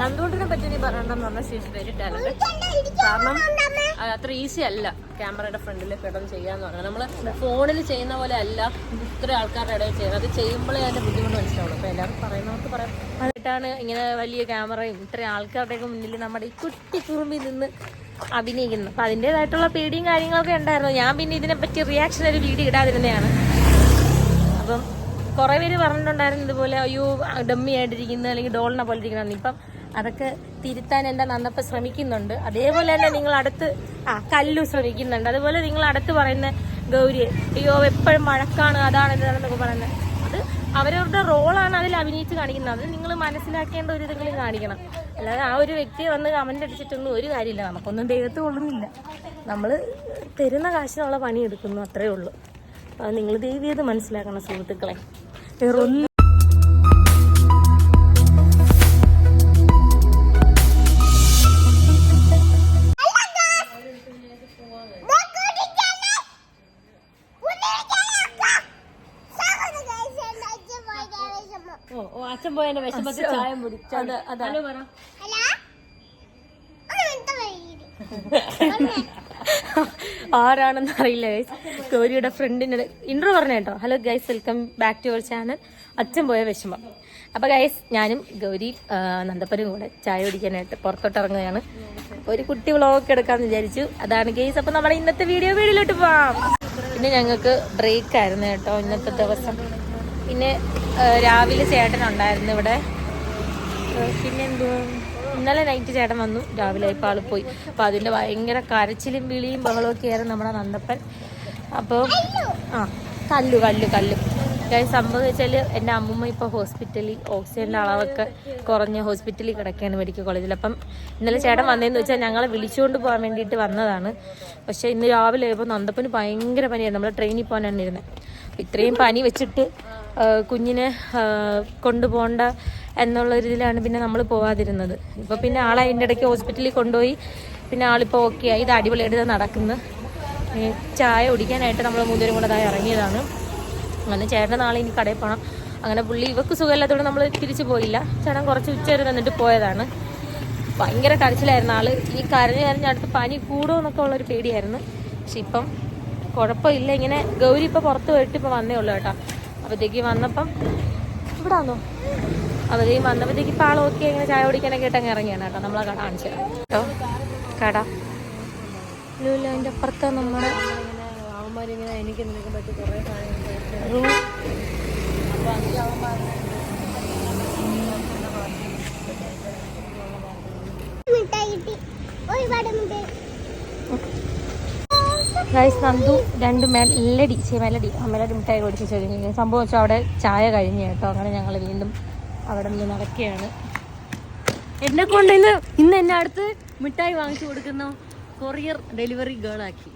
നന്ദൂട്ടിനെ പറ്റി നീ പറയണ്ടെന്ന് പറഞ്ഞാൽ ഷീസ് വെരി ടാലന്റ് കാരണം അത് അത്ര ഈസി അല്ല ക്യാമറയുടെ ഫ്രണ്ടിൽ കിടന്ന് ചെയ്യാന്ന് പറഞ്ഞാൽ നമ്മൾ ഫോണിൽ ചെയ്യുന്ന പോലെ അല്ല ഇത്ര ആൾക്കാരുടെ ഇടയിൽ ചെയ്യുന്നത്. അത് ചെയ്യുമ്പോഴേ അതിന്റെ ബുദ്ധിമുട്ട് മനസ്സിലാവുള്ളൂ. അപ്പൊ എല്ലാവരും പറയുന്നവർക്ക് പറയാം. അതായിട്ടാണ് ഇങ്ങനെ വലിയ ക്യാമറയും ഇത്ര ആൾക്കാരുടെയൊക്കെ മുന്നിൽ നമ്മുടെ ഈ കുട്ടി കുറുമ്പി നിന്ന് അഭിനയിക്കുന്നത്. അപ്പൊ അതിന്റെതായിട്ടുള്ള പേടിയും കാര്യങ്ങളൊക്കെ ഉണ്ടായിരുന്നു. ഞാൻ പിന്നെ ഇതിനെപ്പറ്റി റിയാക്ഷൻ ഒരു വീഡിയോ ഇടാതിരുന്നതാണ്. അപ്പം കുറേ പേര് പറഞ്ഞിട്ടുണ്ടായിരുന്നു ഇതുപോലെ അയ്യോ ഡമ്മി ആയിട്ടിരിക്കുന്നത് അല്ലെങ്കിൽ ഡോളിനെ പോലെ ഇരിക്കണം ഇപ്പം അതൊക്കെ തിരുത്താൻ എന്റെ നന്നപ്പ ശ്രമിക്കുന്നുണ്ട്. അതേപോലെ തന്നെ നിങ്ങൾ അടുത്ത് ആ കല്ലു ശ്രമിക്കുന്നുണ്ട്. അതുപോലെ നിങ്ങൾ അടുത്ത് പറയുന്ന ഗൗരി അയ്യോ എപ്പോഴും മഴക്കാണ് അതാണ് ഇതാണെന്നൊക്കെ പറയുന്നത് അത് അവരവരുടെ റോളാണ് അതിൽ അഭിനയിച്ച് കാണിക്കുന്നത്. അത് നിങ്ങൾ മനസ്സിലാക്കേണ്ട ഒരു ഇതെങ്കിലും കാണിക്കണം. അല്ലാതെ ആ ഒരു വ്യക്തിയെ വന്ന് കമന്റ് അടിച്ചിട്ടൊന്നും ഒരു കാര്യമില്ല. നമുക്കൊന്നും ദൈവത്ത് കൊള്ളുന്നില്ല. നമ്മൾ തരുന്ന കാശിനുള്ള പണി എടുക്കുന്നു അത്രേ ഉള്ളൂ. അത് നിങ്ങൾ ദൈവം മനസ്സിലാക്കണം സുഹൃത്തുക്കളെ. വേറൊന്നും അച്ഛൻ പോയ വിഷമത്തിൽ ചായ കുടിച്ചു. അത് ഹലോ പറ. ആരാണെന്ന് അറിയില്ല ഗൈസ് ഗൗരിയുടെ ഫ്രണ്ടിന്റെ ഇൻട്രോ പറഞ്ഞ കേട്ടോ. Hello guys welcome back to your channel അച്ഛൻ പോയ വിഷമം. അപ്പൊ ഗൈസ് ഞാനും ഗൗരി നന്ദപ്പനും കൂടെ ചായ കുടിക്കാനായിട്ട് പുറത്തോട്ട് ഇറങ്ങുകയാണ് ഒരു കുട്ടി വ്ളോഗൊക്കെ എടുക്കാന്ന് വിചാരിച്ചു. അതാണ് ഗൈസ് അപ്പൊ നമ്മുടെ ഇന്നത്തെ വീഡിയോ വീഡിയോയിലോട്ട് പോവാം. പിന്നെ ഞങ്ങൾക്ക് ബ്രേക്ക് ആയിരുന്നു കേട്ടോ ഇന്നത്തെ ദിവസം. പിന്നെ രാവിലെ ചേട്ടൻ ഉണ്ടായിരുന്നു ഇവിടെ. പിന്നെ എന്തുവാ ഇന്നലെ നൈറ്റ് ചേട്ടൻ വന്നു. രാവിലെ ഇപ്പോൾ ആൾ പോയി. അപ്പോൾ അതിന്റെ ഭയങ്കര കരച്ചിലും വിളിയും ബഹളമൊക്കെ ആയിരുന്നു നമ്മുടെ നന്ദപ്പൻ. അപ്പോൾ ആ കല്ലു കല്ലു കല്ലു. സംഭവം വെച്ചാൽ എന്റെ അമ്മമ്മ ഇപ്പോൾ ഹോസ്പിറ്റലിൽ ഓക്സിജന്റെ അളവൊക്കെ കുറഞ്ഞ് ഹോസ്പിറ്റലിൽ കിടക്കുകയാണ് മെഡിക്കൽ കോളേജിൽ. അപ്പം ഇന്നലെ ചേട്ടൻ വന്നതെന്ന് വെച്ചാൽ ഞങ്ങളെ വിളിച്ചുകൊണ്ട് പോകാൻ വേണ്ടിയിട്ട് വന്നതാണ്. പക്ഷേ ഇന്ന് രാവിലെ ഇപ്പോൾ നന്ദപ്പന് ഭയങ്കര പനിയായിരുന്നു. നമ്മൾ ട്രെയിനിൽ പോകാനാണ് ഇരുന്നത് ഇത്രയും പനി വെച്ചിട്ട് കുഞ്ഞിനെ കൊണ്ടുപോകേണ്ട എന്നുള്ള രീതിയിലാണ് പിന്നെ നമ്മൾ പോവാതിരുന്നത്. ഇപ്പോൾ പിന്നെ ആളെ അതിന്റെ ഇടയ്ക്ക് ഹോസ്പിറ്റലിൽ കൊണ്ടുപോയി. പിന്നെ ആളിപ്പോൾ ഓക്കെ ആയി. ഇത് അടിപൊളിയായിട്ട് നടക്കുന്നു. ചായ കുടിക്കാനായിട്ട് നമ്മൾ മൂന്നുപേരും കൂടെ അതായി ഇറങ്ങിയതാണ്. അങ്ങനെ ചേട്ടൻ നാളെ ഇനി കടയിൽ പോകണം അങ്ങനെ പുള്ളി ഇവക്ക് സുഖമില്ലാത്തതുകൊണ്ട് നമ്മൾ തിരിച്ചു പോയില്ല. ചേട്ടൻ കുറച്ച് ഉച്ച വരെ നിന്നിട്ട് പോയതാണ്. ഭയങ്കര കരച്ചിലായിരുന്നു ആൾ. ഈ കരഞ്ഞ് കരഞ്ഞ് അടുത്ത് പനി കൂടുമോ എന്നൊക്കെ ഉള്ളൊരു പേടിയായിരുന്നു. പക്ഷെ ഇപ്പം കുഴപ്പമില്ല. ഇങ്ങനെ ഗൗരി ഇപ്പോൾ പുറത്ത് പോയിട്ട് ഇപ്പോൾ വന്നേ ഉള്ളൂ കേട്ടോ. അപ്പോഴത്തേക്ക് വന്നപ്പം ഇവിടാന്നോ? അവധി അപ്പോഴത്തേക്കും വന്നപ്പോഴത്തേക്ക് ഇപ്പം ആൾ ഓക്കെ ഇങ്ങനെ ചായ കുടിക്കാനൊക്കെ ആയിട്ട് അങ്ങ് ഇറങ്ങിയാണ് കേട്ടോ. നമ്മളെ കട കാണിച്ചു കേട്ടോ? കട. ലൂല അതിന്റെ അപ്പുറത്ത് നമ്മുടെ അവന്മാരിങ്ങനെ എനിക്ക് നിനക്ക് പറ്റി കുറേ സാധനങ്ങൾ ഗൈസ് നന്ദു രണ്ട് മെല്ലടി ചേ മെലഡി ആ മെലഡി മിഠായി മേടിച്ച് ചോദിക്കുന്നു സംഭവം വെച്ചാൽ അവിടെ ചായ കഴിഞ്ഞു കേട്ടോ. അങ്ങനെ ഞങ്ങൾ വീണ്ടും അവിടെ നിന്ന് നടക്കുകയാണ്. എന്നെ കൊണ്ട് ഇന്ന് ഇന്ന് എന്നെ അടുത്ത് മിഠായി വാങ്ങിച്ചു കൊടുക്കുന്ന കൊറിയർ ഡെലിവറി ഗേൾ ആക്കി.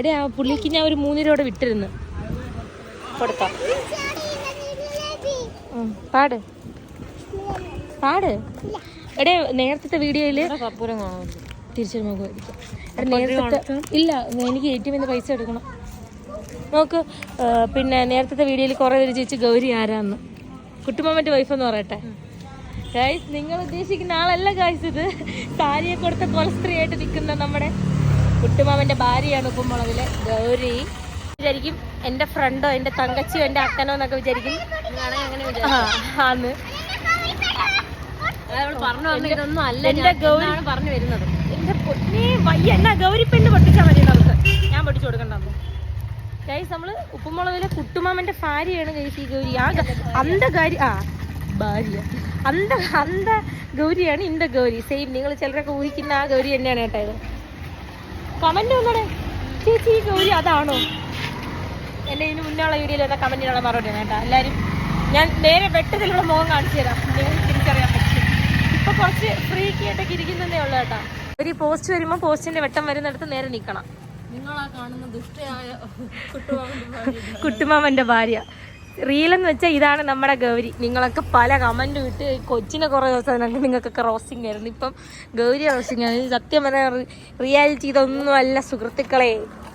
എടേ ആ പുള്ളിക്ക് ഞാൻ ഒരു മൂന്ന് രൂപ വിട്ടിരുന്നു. കൊടുക്കാം പാട്. പാട്. എടേ നേരത്തെ വീഡിയോയിൽ തിരിച്ചൊരു മുഖമായിരിക്കും എടാ നേരത്തെ ഇല്ല എനിക്ക് എ ടി എമ്മിൽ പൈസ എടുക്കണം. നോക്ക് പിന്നെ നേരത്തെ വീഡിയോയിൽ കുറേ പേര് ചോദിച്ചു ഗൗരി ആരാന്ന്? കുട്ടുമാമന്റെ വൈഫെന്ന് പറയട്ടെ. ഗായ്സ് നിങ്ങൾ ഉദ്ദേശിക്കുന്ന ആളല്ല ഗായ്സ് ഇത്. സാരിയെ കൊടുത്ത കൊലസ്ത്രീയായിട്ട് നിൽക്കുന്ന നമ്മുടെ കുട്ടുമാമന്റെ ഭാര്യയാണ് ഉപ്പുമുളകിലെ ഗൗരി. വിചാരിക്കും എന്റെ ഫ്രണ്ടോ എന്റെ തങ്കച്ചിയോ എന്റെ അക്കനോ എന്നൊക്കെ വിചാരിക്കും. ആ ആന്ന് പറഞ്ഞു ഇതൊന്നും അല്ല എന്റെ ഗൗരി പറഞ്ഞു വരുന്നത്. വയ്യ എന്നാ ഗൗരി പെണ്ണ് പൊട്ടിച്ചാൽ മതി നമുക്ക് ഞാൻ പൊട്ടിച്ചു കൊടുക്കണ്ടെന്ന് ഗൈസ് നമ്മൾ ഉപ്പുമുളകിലെ കുട്ടുമാമന്റെ ഭാര്യയാണ് ഗൈസ് ഈ ഗൗരി. ആ അന്ത ഗാരി ആ ഭാര്യ. അന്ത അന്ത ഗൗരിയാണ് ഇന്ത ഗൗരി. സെയിം നിങ്ങൾ ചിലരൊക്കെ ഊഹിക്കുന്ന ആ ഗൗരി തന്നെയാണ് കേട്ടോ കമന്റ് വന്നോടെ ചേച്ചി ഈ ഗൗരി അതാണോ? എന്റെ ഇതിന് മുന്നേ വീഡിയോയിൽ വന്ന കമന്റിനുള്ള മറുപടി കേട്ടാ. എല്ലാരും ഞാൻ നേരെ വെട്ടത്തിലുള്ള മുഖം കാണിച്ചു തരാം. തിരിച്ചറിയാൻ പറ്റും. ഇപ്പൊ കുറച്ച് ഫ്രീക്കി ആയിട്ടൊക്കെ ഇരിക്കുന്നതേ ഉള്ളൂ കേട്ടോ. ഒരു പോസ്റ്റ് വരുമ്പോൾ പോസ്റ്റിന്റെ വെട്ടം വരുന്നിടത്ത് നേരെ നിൽക്കണം നിങ്ങളാ കാണുന്ന ദുഷ്ടയായ കുട്ടുവാങ്ങുന്ന ഭാര്യ. കുട്ടുമാമന്റെ ഭാര്യ. റീലെന്ന് വെച്ചാൽ ഇതാണ് നമ്മുടെ ഗൗരി. നിങ്ങളൊക്കെ പല കമന്റും ഇട്ട് കൊച്ചിനെ കുറേ ദിവസം നിങ്ങൾക്കൊക്കെ റോസ്റ്റിംഗ് ആയിരുന്നു. ഇപ്പം ഗൗരി റോസ്റ്റിംഗ് ആണ്. സത്യം പറഞ്ഞാൽ റിയാലിറ്റി ഇതൊന്നുമല്ല സുഹൃത്തുക്കളെ.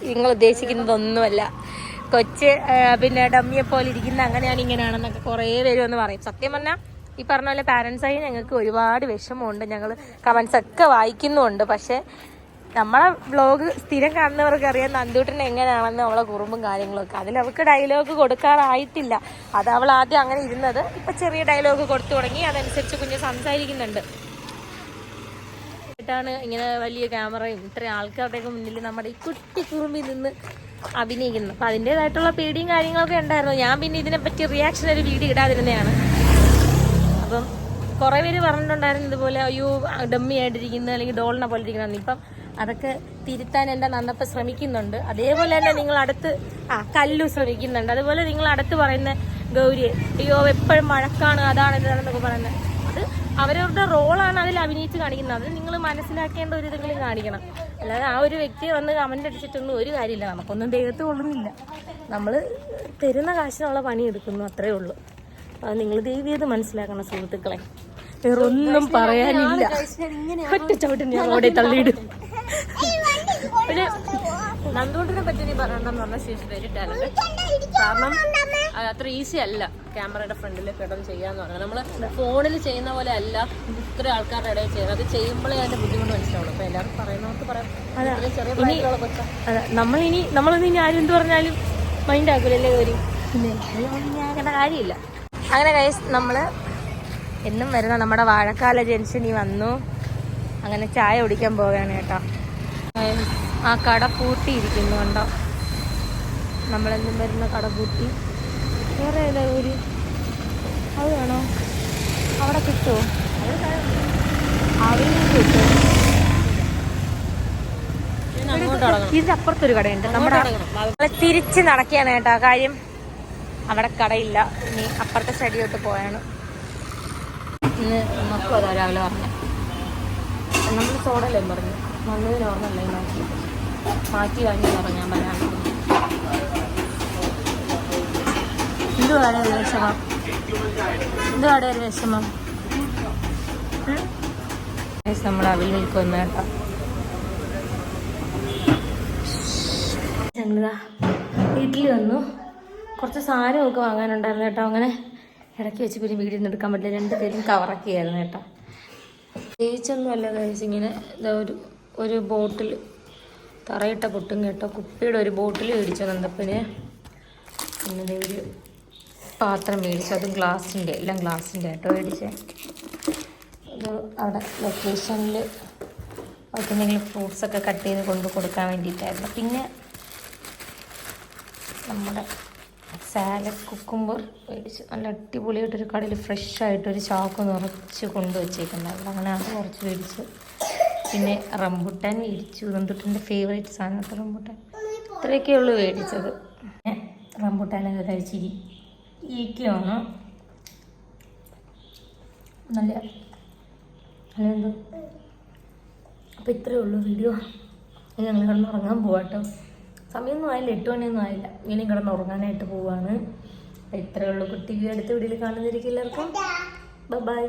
നിങ്ങൾ ഉദ്ദേശിക്കുന്നതൊന്നുമല്ല. കൊച്ച് പിന്നെ ഡമ്മിയെ പോലെ ഇരിക്കുന്ന അങ്ങനെയാണ് ഇങ്ങനെയാണെന്നൊക്കെ കുറേ പേര് വന്ന് പറയും. സത്യം പറഞ്ഞാൽ ഈ പറഞ്ഞ പോലെ പാരൻസായി ഞങ്ങൾക്ക് ഒരുപാട് വിഷമമുണ്ട്. ഞങ്ങൾ കമൻസ് ഒക്കെ വായിക്കുന്നുണ്ട് പക്ഷേ നമ്മളെ വ്ളോഗ് സ്ഥിരം കാണുന്നവർക്ക് അറിയാം നന്ദൂട്ടൻ എങ്ങനെയാണെന്ന് അവളെ കുറുമ്പും കാര്യങ്ങളൊക്കെ. അതിൽ അവൾക്ക് ഡയലോഗ് കൊടുക്കാറായിട്ടില്ല. അത് അവൾ ആദ്യം അങ്ങനെ ഇരുന്നത്. ഇപ്പൊ ചെറിയ ഡയലോഗ് കൊടുത്തു തുടങ്ങി. അതനുസരിച്ച് കുഞ്ഞ് സംസാരിക്കുന്നുണ്ട്. ാണ് ഇങ്ങനെ വലിയ ക്യാമറയും ഇത്രയും ആൾക്കാരുടെയൊക്കെ മുന്നിൽ നമ്മുടെ ഈ കുട്ടി കുറുമ്പി നിന്ന് അഭിനയിക്കുന്നത്. അപ്പൊ അതിന്റെതായിട്ടുള്ള പേടിയും കാര്യങ്ങളൊക്കെ ഉണ്ടായിരുന്നു. ഞാൻ പിന്നെ ഇതിനെപ്പറ്റി റിയാക്ഷൻ ഒരു വീഡിയോ ഇടാതിരുന്നതാണ്. കുറെ പേര് പറഞ്ഞിട്ടുണ്ടായിരുന്നു ഇതുപോലെ അയ്യോ ഡമ്മി ആയിട്ടിരിക്കുന്നത് അല്ലെങ്കിൽ ഡോളിനെ പോലെ ഇരിക്കുന്നു ഇപ്പം അതൊക്കെ തിരുത്താൻ എന്റെ നന്നപ്പ ശ്രമിക്കുന്നുണ്ട്. അതേപോലെ തന്നെ നിങ്ങൾ അടുത്ത് ആ കല്ലു ശ്രമിക്കുന്നുണ്ട്. അതുപോലെ നിങ്ങൾ അടുത്ത് പറയുന്ന ഗൗരി അയ്യോ എപ്പോഴും മഴക്കാണ് അതാണ് ഇതാണെന്നൊക്കെ പറയുന്നത് അത് അവരവരുടെ റോളാണ് അതിൽ അഭിനയിച്ച് കാണിക്കുന്നത്. അത് നിങ്ങൾ മനസ്സിലാക്കേണ്ട ഒരു ഇതെങ്കിലും കാണിക്കണം. അല്ലാതെ ആ ഒരു വ്യക്തി വന്ന് കമന്റ് അടിച്ചിട്ടൊന്നും ഒരു കാര്യമില്ല. നമുക്കൊന്നും ദൈവത്ത് കൊള്ളുന്നില്ല. നമ്മൾ തരുന്ന കാശിനുള്ള പണി എടുക്കുന്നു അത്രേ ഉള്ളൂ. അത് നിങ്ങൾ ദൈവീയത് മനസ്സിലാക്കണം സുഹൃത്തുക്കളെ. വേറൊന്നും പറയാനില്ല. ഒറ്റ ചവിട്ടിന് ഞാൻ ഓടെ തള്ളിയിടും. പിന്നെ നന്ദുകൊണ്ടിനെ പറ്റി നീ പറയണ്ടെന്ന് പറഞ്ഞ ശേഷി ടാലന്റ് കാരണം അത് അത്ര ഈസി അല്ല ക്യാമറയുടെ ഫ്രണ്ടിൽ കിടന്ന് ചെയ്യാന്ന് പറഞ്ഞാൽ നമ്മൾ ഫോണിൽ ചെയ്യുന്ന പോലെ അല്ല ഇത്ര ആൾക്കാരുടെ ഇടയിൽ ചെയ്യുന്നത്. അത് ചെയ്യുമ്പോഴേ അതിന്റെ ബുദ്ധിമുട്ട് മനസ്സിലാവുള്ളൂ. അപ്പൊ എല്ലാവരും പറയുന്നവർക്ക് പറയാം. നമ്മളിനി നമ്മളൊന്നും ഇനി ആരും എന്ത് പറഞ്ഞാലും മൈൻഡ് ആക്കൂലല്ലേ കാര്യം പിന്നെ കാര്യമില്ല. അങ്ങനെ കൈസ് നമ്മൾ എന്നും വരുന്ന നമ്മുടെ വാഴക്കാല ജംഗ്ഷനിൽ വന്നു. അങ്ങനെ ചായ കുടിക്കാൻ പോവുകയാണ് കേട്ടോ. ആ കട പൂട്ടിയിരിക്കുന്നു കണ്ടോ? നമ്മളെന്നും വരുന്ന കട പൂട്ടി. വേറെ ഏതാ ഒരു അത് വേണോ അവിടെ കിട്ടുമോ അവിടെ കിട്ടും ഇതിന്റെ അപ്പുറത്തൊരു കടയുണ്ട്. നമ്മുടെ തിരിച്ച് നടക്കുകയാണ് കേട്ടോ. കാര്യം അവിടെ കടയില്ല. ഇനി അപ്പുറത്തെ സ്റ്റഡിയോട്ട് പോയാണ് ഇന്ന് അതാ രാവിലെ പറഞ്ഞു നമ്മൾ സോഡല്ലേ പറഞ്ഞു. വന്നതിന് ഓർമ്മല്ലേ മാറ്റി. മാറ്റി വാങ്ങി പറഞ്ഞു ഞാൻ പറയാൻ എന്തുവാടെ വിഷമം? എന്തുവാടെ ഒരു വിഷമം? നമ്മൾ അവിൽ നിൽക്കുന്ന കേട്ടോ. ഞങ്ങളിതാ വീട്ടിൽ വന്നു. കുറച്ച് സാധനമൊക്കെ വാങ്ങാനുണ്ടായിരുന്നു കേട്ടോ അങ്ങനെ ഇടയ്ക്ക് വെച്ച് പിന്നെ വീഡിയോ എടുക്കാൻ പറ്റില്ല. രണ്ട് പേരും കവറൊക്കെ ആയിരുന്നു കേട്ടോ. പ്രത്യേകിച്ചൊന്നും അല്ല കഴിച്ച് ഇങ്ങനെ ഒരു ഒരു ബോട്ടിൽ തറയിട്ട പൊട്ടും കേട്ടോ. കുപ്പിയുടെ ഒരു ബോട്ടിൽ മേടിച്ചു നന്തപ്പന് പിന്നെ ഒരു പാത്രം മേടിച്ചു. അതും ഗ്ലാസിന്റെ എല്ലാം ഗ്ലാസിന്റെ കേട്ടോ മേടിച്ചേ. അത് അവിടെ ലൊക്കേഷനിൽ അവർക്ക് എന്തെങ്കിലും ഫ്രൂട്ട്സൊക്കെ കട്ട് ചെയ്ത് കൊണ്ട് കൊടുക്കാൻ വേണ്ടിയിട്ടായിരുന്നു. പിന്നെ നമ്മുടെ സാലഡ് കുക്കുമ്പർ മേടിച്ച് നല്ല അടിപൊളിയായിട്ടൊരു കടയിൽ ഫ്രഷ് ആയിട്ടൊരു ചാക്ക് നിറച്ച് കൊണ്ടുവച്ചേക്കുന്നുണ്ടായിരുന്നു അങ്ങനെ അത് കുറച്ച് മേടിച്ചു. പിന്നെ റംബുട്ടാൻ മേടിച്ചു. റംബുട്ടാന്റെ ഫേവറേറ്റ് സാധനം റംബുട്ടാൻ. ഇത്രയൊക്കെ ഉള്ളൂ മേടിച്ചത്. റംബുട്ടാനൊക്കെ കഴിച്ചിരി ഈക്കുകയാണ് നല്ല അതെന്തോ അപ്പോൾ ഇത്രയേ ഉള്ളൂ വീഡിയോ ഞങ്ങൾ കിടന്ന് പോവാട്ടോ. സമയമൊന്നും ആയില്ല എട്ട് മണിയൊന്നും ആയില്ല. ഇനി കിടന്ന് ഉറങ്ങാനായിട്ട് പോവാണ്. ഇത്രയേ ഉള്ളൂ കുട്ടി. അടുത്ത വീഡിയോയിൽ കാണുന്നിരിക്കും എല്ലാവർക്കും. ബൈ